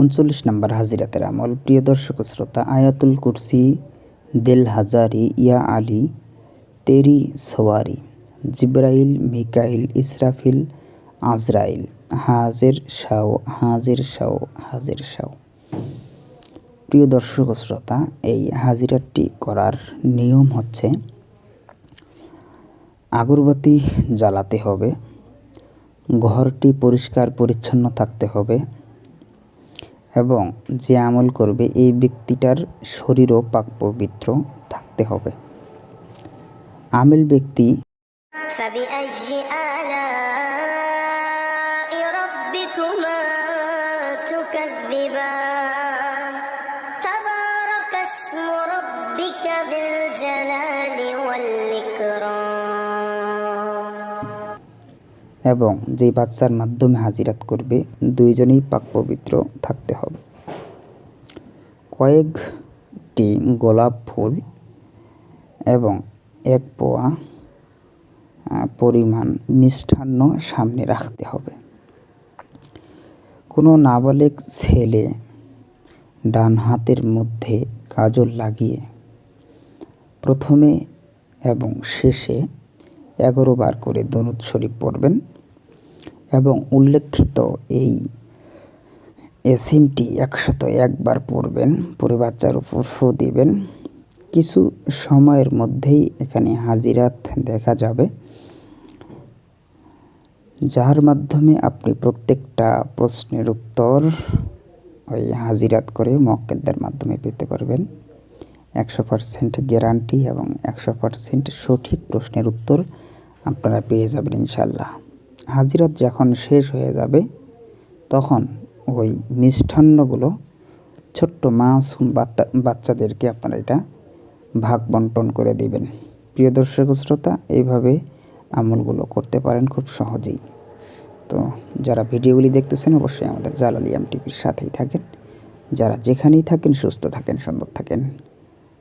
উনচল্লিশ নম্বর হাজিরাতের আমল। প্রিয় দর্শক শ্রোতা, আয়াতুল কুরসি দেল হাজারি ইয়া আলী, তেরি সোয়ারি, জিব্রাইল, মিকাইল, ইসরাফিল, আজরাইল, হাজের শাও হাজের শাও হাজের শাও। প্রিয় দর্শক শ্রোতা, এই হাজিরাটি করার নিয়ম হচ্ছে, আগরবাতি জ্বালাতে হবে, ঘরটি পরিষ্কার পরিচ্ছন্ন থাকতে হবে এবং যে আমল করবে এই ব্যক্তিটার শরীরও পাক পবিত্র থাকতে হবে আমেল ব্যক্তি فبأي آلاء ربكما تكذبان تبارك اسم ربك ذي الجلال এবং যেই বাচ্চার মাধ্যমে হাজিরাত করবে, দুইজনেই পাক পবিত্র থাকতে হবে। কয়েকটি গোলাপ ফুল এবং এক পোয়া পরিমাণ মিষ্টান্ন সামনে রাখতে হবে। কোনো নাবালেক ছেলে ডান হাতের মধ্যে কাজল লাগিয়ে প্রথমে এবং শেষে এগারো বার করে দরুদ শরীফ পড়বেন এবং উল্লেখিত এই এসিমটি একশত একবার পড়বেন পরে বাচ্চার উপর ফু দিবেন। কিছু সময়ের মধ্যেই এখানে হাজিরাত দেখা যাবে। যার মাধ্যমে আপনি প্রত্যেকটা প্রশ্নের উত্তর ওই হাজিরাত করে মক্কেলদের মাধ্যমে পেতে পারবেন। একশো পার্সেন্ট গ্যারান্টি এবং একশো পার্সেন্ট সঠিক প্রশ্নের উত্তর আপনারা পেয়ে যাবেন ইনশাল্লাহ হাজিরাত যখন শেষ হয়ে যাবে, তখন ওই মিষ্টান্নগুলো ছোট্ট মাসুম বাচ্চা, বাচ্চাদেরকে আপনারা এটা ভাগ বন্টন করে দিবেন। প্রিয় দর্শক শ্রোতা, এইভাবে আমলগুলো করতে পারেন খুব সহজেই। তো যারা ভিডিওগুলি দেখতেছেন, অবশ্যই আমাদের জালালিয়াম টিভির সাথেই থাকেন। যারা যেখানেই থাকেন, সুস্থ থাকেন, সুন্দর থাকেন।